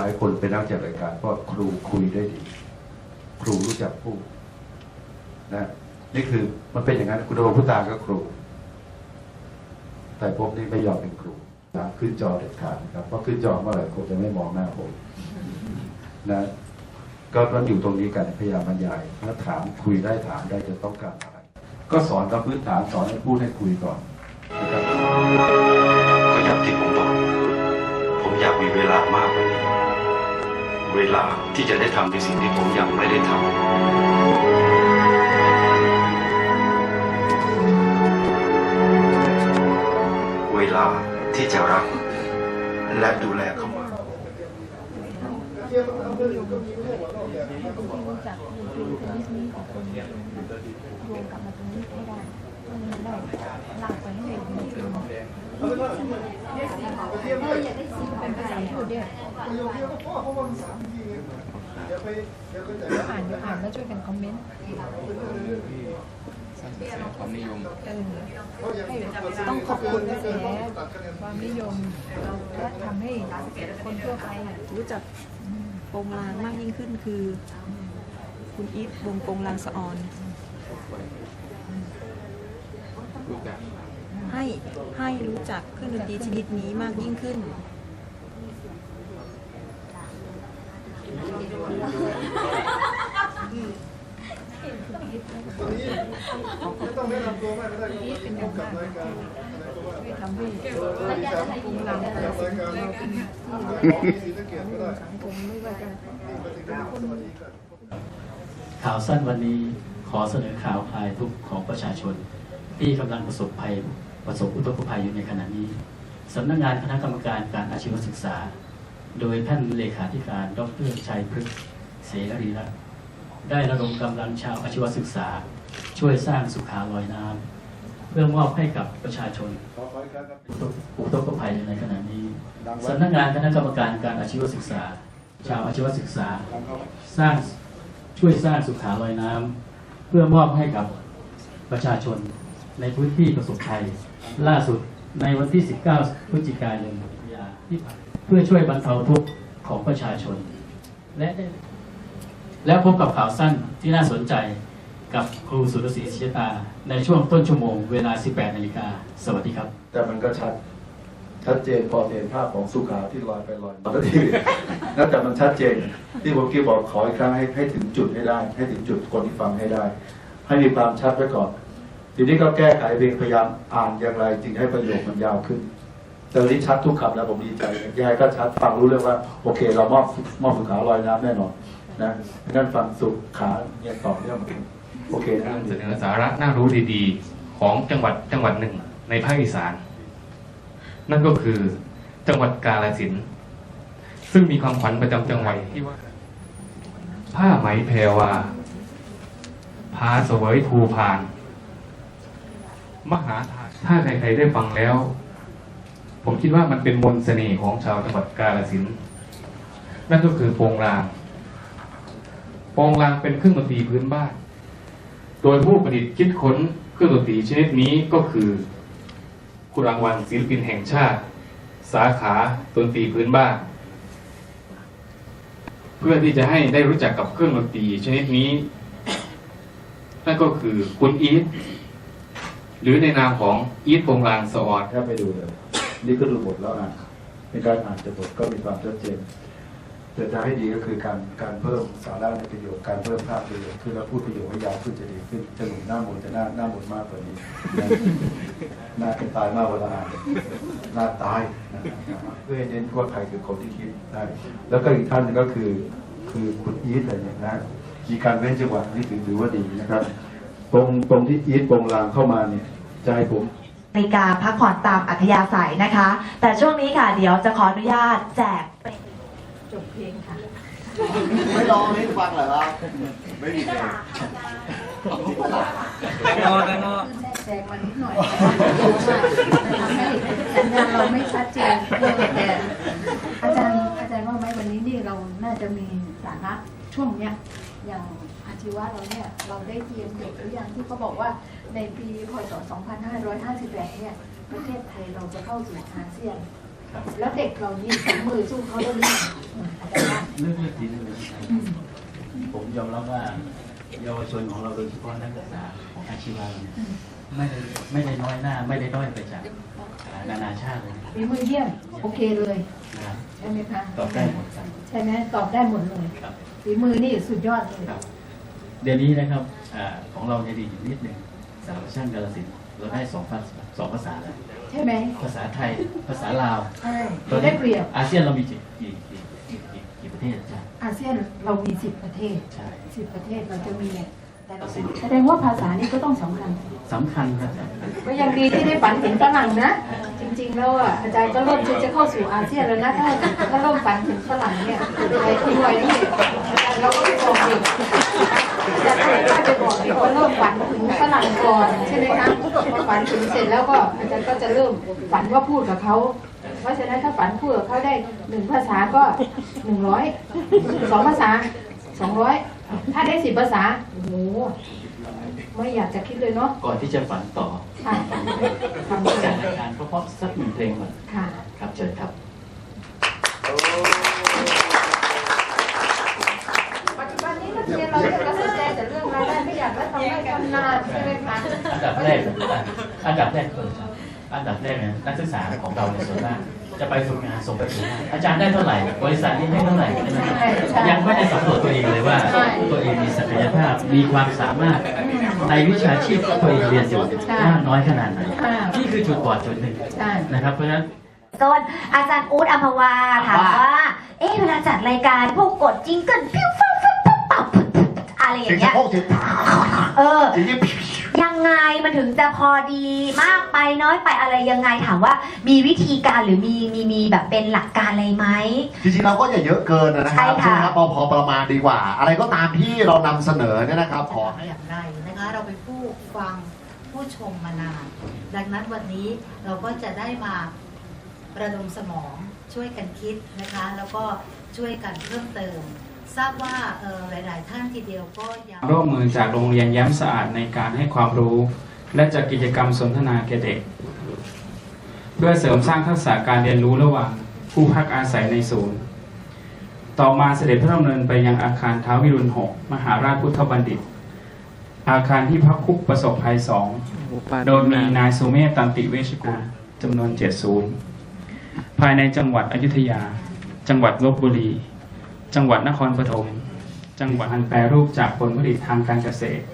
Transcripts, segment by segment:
หลายคนเป็นนักจัดรายการเพราะครูคุยได้ดี ครูรู้จักพูดนะนี่คือมันเป็นอย่างนั้นคุณโดพุตาก็ครู แต่ผมนี่ไม่ยอมเป็นครูนะขึ้นจอเด็ดขาดนะครับเพราะขึ้นจอเมื่อไหร่คงจะไม่มองหน้าผมนะก็ต้องอยู่ตรงนี้กันพยายามบรรยายถ้าถามคุยได้ถามได้จะต้องการอะไรก็สอนกับพื้นฐานสอนให้พูดให้คุยก่อนนะครับก็อย่างที่ผมบอกผมอยากมีเวลามากกว่านี้ เวลาที่จะได้ทำในสิ่งที่ผมยังไม่ได้ทำเวลาที่จะรักและดูแลเขามาที่รู้จักคือคือคนนี้ขอ งคนรวมกลับมาตรงนี้ให้ได้ต้องได้ลากไปให้เด็กจริงๆเอออยากได้สิ่งเป็นภาษาพูดด้วยเดี๋ยวอ่านเดี๋ยวอ่านแล้วช่วยกันคอมเมนต์สร้างกระแสความนิยมต้องขอบคุณกระแสความนิยมและทำให้คนทั่วไปรู้จักโปรงลางมากยิ่งขึ้นคือ คุณอีทวงโปรงลางสะออนให้ให้รู้จักเครื่องดนตรีชนิดนี้มากยิ่งขึ้น นี่เป็นอย่างมากที่ทำให้กลุ่มเราเราเป็นเราเป็นที่สังคมไม่ว่าจะข่าวสั้นวันนี้ขอเสนอข่าวคลายทุกของประชาชน ที่กำลังประสบภัยประสบอุทกภัยอยู่ในขณะนี้สำนักงานคณะกรรมการการอาชีวศึกษา โดยท่านเลขาธิการ ดรชัยพฤกษ์เสรีรัตน์ได้ระดมกำลังชาวอาชีวศึกษา ช่วยสร้างสุขาลอยน้ำเพื่อมอบให้กับประชาชนอุทกภัยอยู่ในขณะนี้สำนักงานคณะกรรมการการอาชีวศึกษา ชาวอาชีวศึกษา สร้างช่วยสร้างสุขาลอยน้ำเพื่อมอบให้กับประชาชนในพื้นที่ประสบภัย ล่าสุดในวันที่ 19 พฤศจิกายน ที่ผ่านเพื่อช่วยบรรเทาทุกข์ของประชาชน และได้แล้วพบกับข่าวสั้นที่น่าสนใจกับครูสุรศรีศิชตา ในช่วงต้นชั่วโมงเวลา 18นาฬิกาสวัสดีครับ แต่มันก็ชัดชัดเจนพอเห็นภาพของสุขาที่ลอยไปลอยมาแล้วที่นั่นแต่มันชัดเจน ที่ผมกี้บอกขออีกครั้งให้ให้ถึงจุดให้ได้ ให้ถึงจุดคนที่ฟังให้ได้ ให้มีความชัดไว้ก่อน ทีนี้ก็แก้ไขเพลงพยายามอ่านอย่างไรจึงให้ประโยคมันยาวขึ้น แต่วันนี้ชัดทุกคำแล้วผมดีใจยายก็ชัดฟังรู้เรื่องว่า โอเค เรามอบมอบสุขาลอยน้ำแน่นอนนะนั่นฟังสุขาเนี่ยต่อเนื่องโอเคนะเสนอสาระน่ารู้ดีๆ ของจังหวัดจังหวัดหนึ่งในภาคอีสาน นั่นก็คือจังหวัดกาฬสินธุ์ซึ่งมีความขวัญประจำจังหวัดที่ว่า ผ้าไหมแพรวาพาเสวยภูพาน มหาทานถ้าใครๆได้ฟังแล้ว ผมคิดว่ามันเป็นมนต์เสน่ห์ของชาวจังหวัดกาฬสินธุ์นั่นก็คือโปงลางโปงลางเป็นเครื่องดนตรีพื้นบ้าน โดยผู้ประดิษฐ์คิดค้นเครื่องดนตรีชนิดนี้ก็คือคุณรางวัลศิลปินแห่งชาติ สาขาดนตรีพื้นบ้าน เพื่อที่จะให้ได้รู้จักกับเครื่องดนตรีชนิดนี้ นั่นก็คือคุณอีทหรือในนามของอีทโปงลางสวอดแทบไม่ดูเลย นี่ก็ดูบทแล้วอ่านในการอ่านจากบทก็มีความชัดเจน แต่จะให้ดีก็คือการการเพิ่มสาระในประโยคการเพิ่มภาพประโยคคือเราพูดประโยคให้ยาวขึ้นจะดีขึ้นจะหนุนหน้าหมดจะหน้าหน้าหมดมากกว่านี้หน้าเป็นตายมากเวลาอ่านหน้าตายเพื่อเน้นว่าใครคือคนที่คิดได้แล้วก็อีกท่านนึงก็คือคือคุณอีทอะไรเนี่ยนะมีการเว้นจังหวะนี่ถือถือว่าดีนะครับ ตรงตรงที่อีทโปรงลางเข้ามาเนี่ยจะให้ผม นาฬิกาพักผ่อนตามอัธยาศัยนะคะ แต่ช่วงนี้ค่ะเดี๋ยวจะขออนุญาตแจกเป็นจบเพลงค่ะ ไม่ร้องให้ฟังเหรอครับ ไม่มีเพลงแจกมานิดหน่อยทำให้สัญญาณเราไม่ชัดเจนแต่อาจารย์อาจารย์ว่าไหมวันนี้นี่เราน่าจะมีสาระ ช่วงเนี้ยอย่างอาชีวะเราเนี่ยเราได้เตรียมเด็กหรือยังที่เขาบอกว่าในปีพศ 2558 เนี่ยประเทศไทยเราจะเข้าสู่อาเซียน แล้วเด็กเรานี่สองมือสู้เขาได้หรือยังเรื่องเรื่องดีนี่เลยผมยอมรับว่าเยาวชนของเราโดยเฉพาะนักศึกษาของอาชีวะเนี่ยไม่ได้ไม่ได้น้อยหน้า ไม่ได้ด้อยไปจากอ่านานาชาติเลยฝีมือเยี่ยมโอเคเลยนะครับ ใช่ไหมคะตอบได้หมดครับ ใช่ไหมตอบได้หมดเลยครับ ฝีมือนี่สุดยอดเลยครับ เดี๋ยวนี้นะครับอาของเราจะดีอยู่นิดหนึ่งสาวช่างกาลสินธุ์เราได้สองภาษาสองภาษาแล้ว ใช่ไหมภาษาไทย ภาษาลาวใช่เราได้เปรียบอาเซียนเรามีกี่กี่กี่กี่กี่กี่ประเทศอาจารย์อาเซียนเรามีสิบประเทศใช่สิบประเทศเราจะมีแต่เราแสดงว่าภาษานี่ก็ต้องสำคัญสำคัญครับอาจารย์ก็ยังดีที่ได้ฝันถึงฝรั่งนะจ ริง ๆ แล้วอะอาจารย์ก็เริ่มที่จะเข้าสู่อาเซียนแล้วนะถ้าถ้าเริ่มฝันถึงฝรั่งเนี่ยไอ้ที่วัยนี่อาจารย์เราก็ไปบอกเด็กอาจารย์ก็ไปบอกเด็กว่าเริ่มฝันถึงฝรั่งก่อนใช่ไหมคะพอฝันถึงเสร็จแล้วก็อาจารย์ก็จะเริ่มฝันว่าพูดกับเขาเพราะฉะนั้นถ้าฝันพูดกับเขาได้หนึ่งภาษาก็หนึ่งร้อยสองภาษาสองร้อยถ้าได้สิบภาษาโอ้โหไม่อยากจะคิดเลยเนาะก่อนที่จะฝันต่อค่ะทำจัจัด ดรายการเพราะๆสักหนึ่งเพลงก่อนค่ะ ครับเชิญครับปัจจุบันนี้นักเรียนเราเรียนก็สนใจแต่เรื่องรายได้ไม่อยากแล้วทำให้ทำนานใช่ไหมคะอันดับแรกอันดับแรกเลยครับอันดับแรกเนี่ยนักศึกษาของเราในยส่วนมากจะไปฝึกงานส่งไปฝึกงานอาจารย์ได้เท่าไหร่ บริษัทนี้ให้เท่าไหร่ใช่ไหมครับยังไม่ได้สำรวจตัวเองเลยว่า ตัวเองมีศักยภาพมีความสามารถ ในวิชาชีพที่ตัวเองเรียนอยู่มากน้อยขนาดไหนค่ะนี่คือจุดบอดจุดหนึ่งใช่ นะครับ เพราะฉะนั้นต้นอาจารย์อู๊ดอัมพวาถามว่า เอ๊ะเวลาจัดรายการพวกกดจิงเกิลปิ้วปั๊บปั๊บปั๊บปั๊บอะไรอเสียย่างงเงี้ยสะโพกเสียงเออเสียงยิ่ง ยังไงมันถึงจะพอดีมากไปน้อยไปอะไรยังไงถามว่ามีวิธีการหรือมีมีมีแบบเป็นหลักการอะไรไหม จริงๆเราก็อย่าเยอะเกินนะคใช่รับค่ะ ไหมครับพอพอประมาณดีกว่า อะไรก็ตามที่เรานำเสนอเนี่ยนะครับขอให้ อย่างไรนะคะเราไปผู้ฟังผู้ชมมานาน ดังนั้นวันนี้เราก็จะได้มาระดมสมองช่วยกันคิดนะคะ แล้วก็ช่วยกันเพิ่มเติม ทราบว่าเอ่อหลาย ๆ ท่านทีเดียวก็ยังร่วมมือจากโรงเรียนแย้มสะอาดในการให้ความรู้ และจัดกิจกรรมสนทนาแก่เด็ก เพื่อเสริมสร้างทักษะการเรียนรู้ระหว่างผู้พักอาศัยในศูนย์ ต่อมาเสด็จพระดำเนินไปยังอาคารท้าววิรุณหกมหาราชพุทธบัณฑิต อาคารที่พักคุกประสบภัยสองโดยมีนายสุเมธตันติเวชกุลจำนวนเจ็ดศูนย์ภายในจังหวัดอยุธยา จังหวัดลบบุรี จังหวัดนครปฐมจังหวัดอันแปรรูปจากผลผลิตทางการเกษตร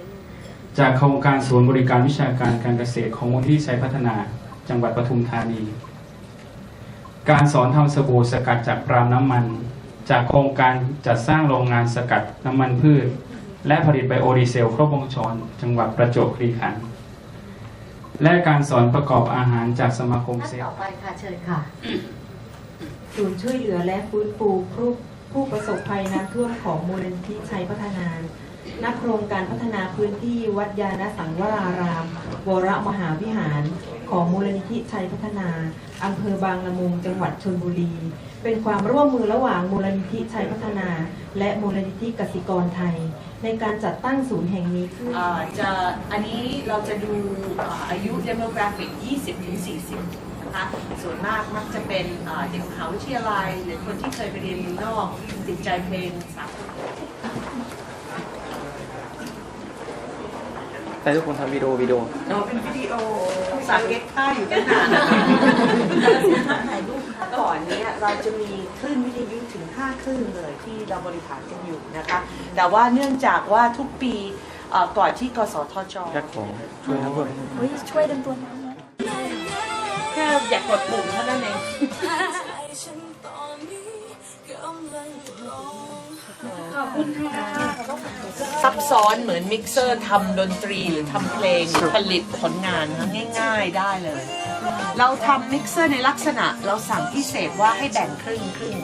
จากโครงการศูนย์บริการวิชาการการเกษตรของมูลที่ชัยพัฒนา จังหวัดปทุมธานี การสอนทำสบู่สกัดจากปาล์มน้ำมัน จากโครงการจัดสร้างโรงงานสกัดน้ำมันพืช และผลิตไบโอดีเซลครบวงจรจังหวัดประจวบคีรีขันธ์และการสอนประกอบอาหารจากสมาคมท่านเซลต่อไปค่ะเชิญค่ะศูนย์ช่วยเหลือและฟื้นฟูผู้ ผู้ประสบภัยน้ำท่วมของมูลนิธิชัยพัฒนานักโครงการพัฒนาพื้นที่วัดยาณสังวราราม วรมหาวิหาร ของมูลนิธิชัยพัฒนาอำเภอบางละมุงจังหวัดชลบุรี เป็นความร่วมมือระหว่างมูลนิธิชัยพัฒนา และมูลนิธิกสิกรไทย ในการจัดตั้งศูนย์แห่งนี้ขึ้นจะอันนี้เราจะดูอาอายุ demographic 20-40 นะคะส่วนมากมักจะเป็นอ่าเด็กมหาวิทยาลัย หรือคนที่เคยไปเรียนเมืองนอกติดใจเพลงสากลแต่ทุกคนทำวิดีโอวิดีโอเราเป็นวิดีโอสาเก็ตค่าอยู่ตั้งนานถ่ายรูปค่ะก่อนเนี้ยเราจะมีคลื่นวิทยุถึง 5 คลื่นเลยที่เราบริหารกันอยู่นะคะ แต่ว่าเนื่องจากว่าทุกปีเอ่อก่อนที่กสทชยักษ์ของช่วยทั้งหมดช่วยดังตัวน้ แค่อยากกดปุ่มเท่านั้นเองซับซ้อนเหมือนมิกเซอร์ทำดนตรีหรือทำเพลงผลิตผลงานนะง่าย ๆได้เลย เราทำมิกเซอร์ในลักษณะเราสั่งพิเศษว่าให้แบ่งครึ่งครึ่ง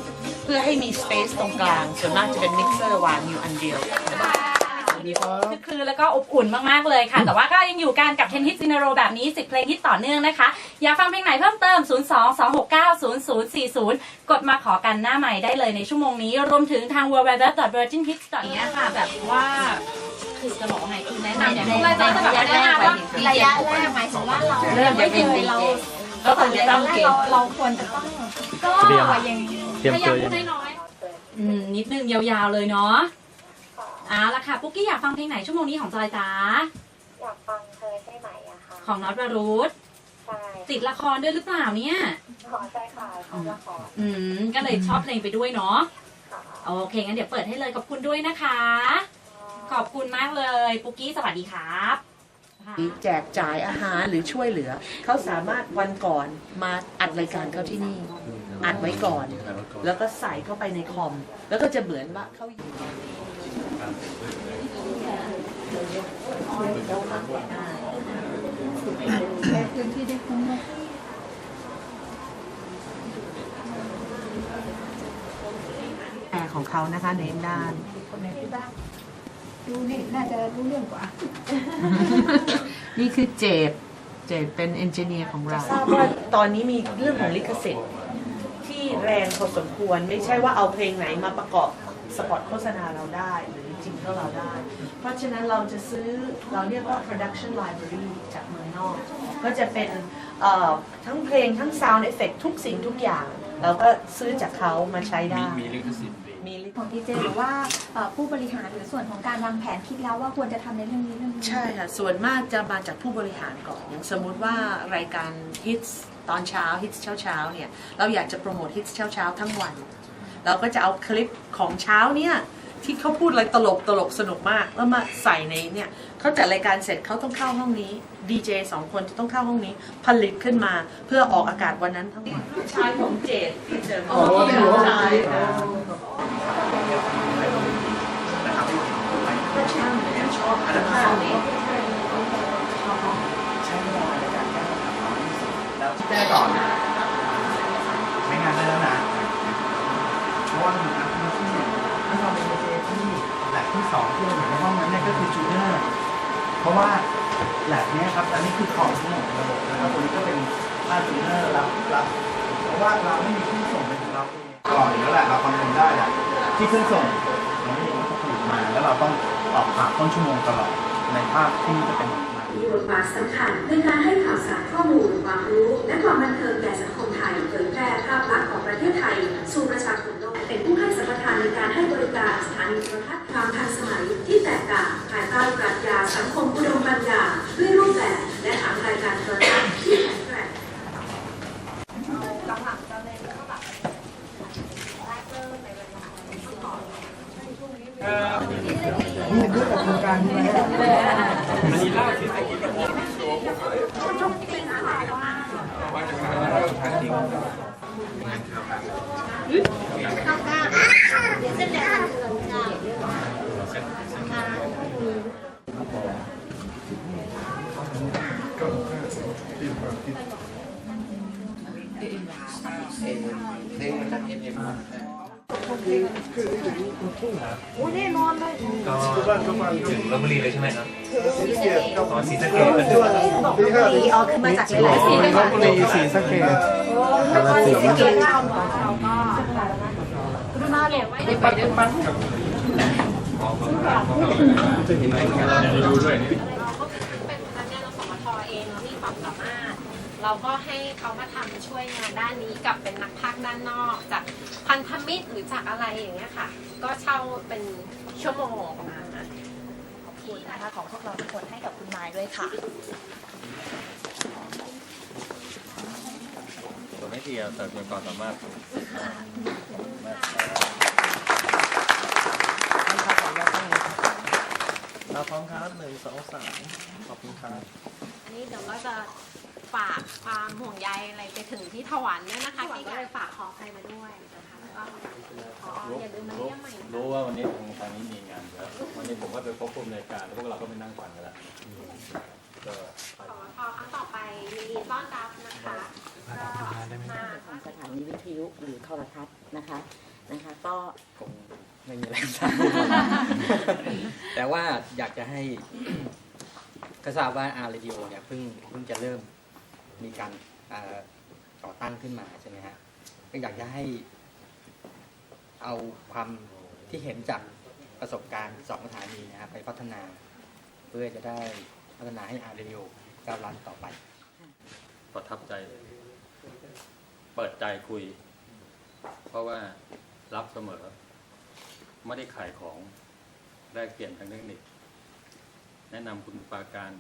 เพื่อให้มีสเปซตรงกลาง ส่วนมากจะเป็นมิกเซอร์วางอยู่อันเดียว คือคือแล้วก็อบอุ่นมากๆเลยค่ะ แต่ว่าก็ยังอยู่กันกับเทนฮิตซินโรแบบนี้ 10 เพลงฮิตต่อเนื่องนะคะ อยากฟังเพลงไหนเพิ่มเติม 0 2 2 6 9 0 0 4 0 กดมาขอกันหน้าใหม่ได้เลยในชั่วโมงนี้ รวมถึงทาง w w w v i r g i n h i t s อย่างเงี้ยค่ะ แบบว่าคือจะบอกว่าไงคือแนะนำอย่างพวกรายการจะแบบแนะนำว่าระยะแรกหมายถึงว่าเราเริ่มจะเป็นเราก็ควรจะต้องเก่งเราควรจะต้องก็อย่างเตรียมพยายาตัมวพูยัดงน้อยๆอืมนิดนึงยาวๆเลยเนาะ เอาละค่ะปุ๊กกี้อยากฟังเพลงไหนชั่วโมงนี้ของจอยจ้าอยากฟังเธอใช่ไหมอะคะของน็อตวรุธใช่ติดละครด้วยหรือเปล่าเนี่ยขอใจค่ะชอบละครอืมก็เลยชอบเพลงไปด้วยเนาะโอเคงั้นเดี๋ยวเปิดให้เลยขอบคุณด้วยนะคะ ขอบคุณมากเลยปุ๊กกี้สวัสดีครับแจกจ่ายอาหารหรือช่วยเหลือ เขาสามารถวันก่อนมาอัดรายการเขาที่นี่ อัดไว้ก่อน แล้วก็ใส่เข้าไปในคอม แล้วก็จะเหมือนว่าเขาอยู่ แค่พื้นที่ได้คุ้มมากแอร์ของเขานะคะในด้าน คนไหนที่บ้างดูนี่น่าจะรู้เรื่องกว่า นี่คือเจดเจดเป็นเอนจิเนียร์ของเรา ทราบว่าตอนนี้มีเรื่องของลิขสิทธิ์ที่แรงพอสมควรไม่ใช่ว่าเอาเพลงไหนมาประกอบสปอตโฆษณาเราได้หรือ จริงเท่าเราได้ เพราะฉะนั้นเราจะซื้อเราเรียกว่า production library จากเมืองนอก ก็จะเป็นเอ่อทั้งเพลงทั้ง sound effect ทุกสิ่งทุกอย่างเราก็ซื้อจากเขามาใช้ได้ มีลิขสิทธิ์มีลิขของดีเจหรือว่าเอ่อผู้บริหารหรือส่วนของการวางแผนคิดแล้วว่าควรจะทำในเรื่องนี้เรื่องนี้ ใช่ค่ะ ส่วนมากจะมาจากผู้บริหารก่อน อย่างสมมุติว่ารายการฮิตตอนเช้าฮิตเช้าเช้าๆเนี่ย เราอยากจะโปรโมทฮิตเช้าเช้าๆทั้งวัน เราก็จะเอาคลิปของเช้าเนี่ย ที่เขาพูดอะไรตลกตลกสนุกมากแล้วมาใส่ในเนี่ยเขาจัดรายการเสร็จเขาต้องเข้าห้องนี้ดีเจสองคนจะต้องเข้าห้องนี้ ผลิตขึ้นมาเพื่อออกอากาศวันนั้นทั้งวันลูกชายของเจดที่เจอมาลูกชายค่ะก็ช่างเนี่ยชอบอันนั้นนี้แล้วแก้ก่อนนะไม่งานได้แล้วนะเพราะว่าหนึ่งนะที่ถ้าเราเป็นเจที่แลบที่สองที่เราเห็นในห้องนั้นเนี่ยก็คือจูเนอร์ เพราะว่าแลบเนี้ยครับอันนี้คือคอมทั้งหมดระบบนะครับตัวนี้ก็เป็นค่าจูเนอร์รับรับเพราะว่าเราไม่มีเครื่องส่งเป็นของเราเองตลอดอยู่แล้วแหละเราคอนโทรลได้แหละที่เครื่องส่งเราไม่มีวัตถุผลิตมา แล้วเราต้องตอบผ่าต้นชั่วโมงตลอดในภาพที่จะเป็นมามีบทบาทสำคัญในการให้ข่าวสารข้อมูลความรู้ และความบันเทิงแก่สังคมไทยเผยแพร่ภาพลักษณ์ของประเทศไทย สู่ประชาชนโลกเป็นผู้ให้สัมปทานในการให้บริการสถานีโทรทัศน์ความทันสมัยที่แตกต่าง ภายใต้ปรัชญาสังคมอุดมปัญญาด้วยรูปแบบและฐานรายการโทรทัศน์ที่แข็งแกร่งหลังๆจะเน้นก็แบบแรกเริ่มในเวลาที่ก่อนนี่คือกับโครงการนี้นะ โอ้แน่นอนเลยก็ถึงลบบุรีเลยใช่ไหมครับสีสะเกษอ๋อศรีสะเกษก็คือบอกลบบุรีอ๋อคือมาจากหลายๆสีลบบุรีศรีสะเกษนครศรีสะเกษเราเราก็กรุณาเก็บไว้ในปัจจุบันจะเห็นรายการเราดูด้วย เราก็ให้เขามาทำช่วยงานด้านนี้กับเป็นนักพากย์ด้านนอก จากพันธมิตรหรือจากอะไรอย่างเงี้ยค่ะ ก็เช่าเป็นชั่วโมงประมาณนั้นขอบคุณนะคะของพวกเราทุกคนให้กับคุณไม้ด้วยค่ะผมไม่เทียวแต่เป็นความสามารถเราพร้อมครับหนึ่งสองสามขอบคุณครับอันนี้เดี๋ยวก็จะ ฝากความห่วงใยอะไรไปถึงที่ถวันด้วยนะคะที่ก็เลยฝากขอใครมาด้วยนะคะแล้วก็ขออย่าลืมมาเยี่ยมใหม่นะคะรู้ว่าวันนี้ทางทางนี้มีงานเยอะวันนี้ผมก็ไปพบผู้อำนวยการแล้วพวกเราก็ไปนั่งฟังกันแล้วก็ขอทอครั้งต่อไปยินดีต้อนรับนะคะก็มาสถานีวิทยุหรือโทรทัศน์นะคะนะคะ ก็คงไม่มีอะไรทราบแต่ว่าอยากจะให้ก็ทราบว่าอาร์เรดิโอเนี่ยเพิ่งเพิ่งจะเริ่ม มีการเอ่อตั้งขึ้นมาใช่ไหมฮะก็อยากจะให้เอาความที่เห็นจากประสบการณ์สองสถานีนะครับไปพัฒนา เพื่อจะได้พัฒนาให้อาร์เรดิโอก้าวล้านต่อไป ประทับใจ เปิดใจคุย เพราะว่ารับเสมอ ไม่ได้ขายของแลกเปลี่ยนทางเทคนิค แนะนำคุณปาการ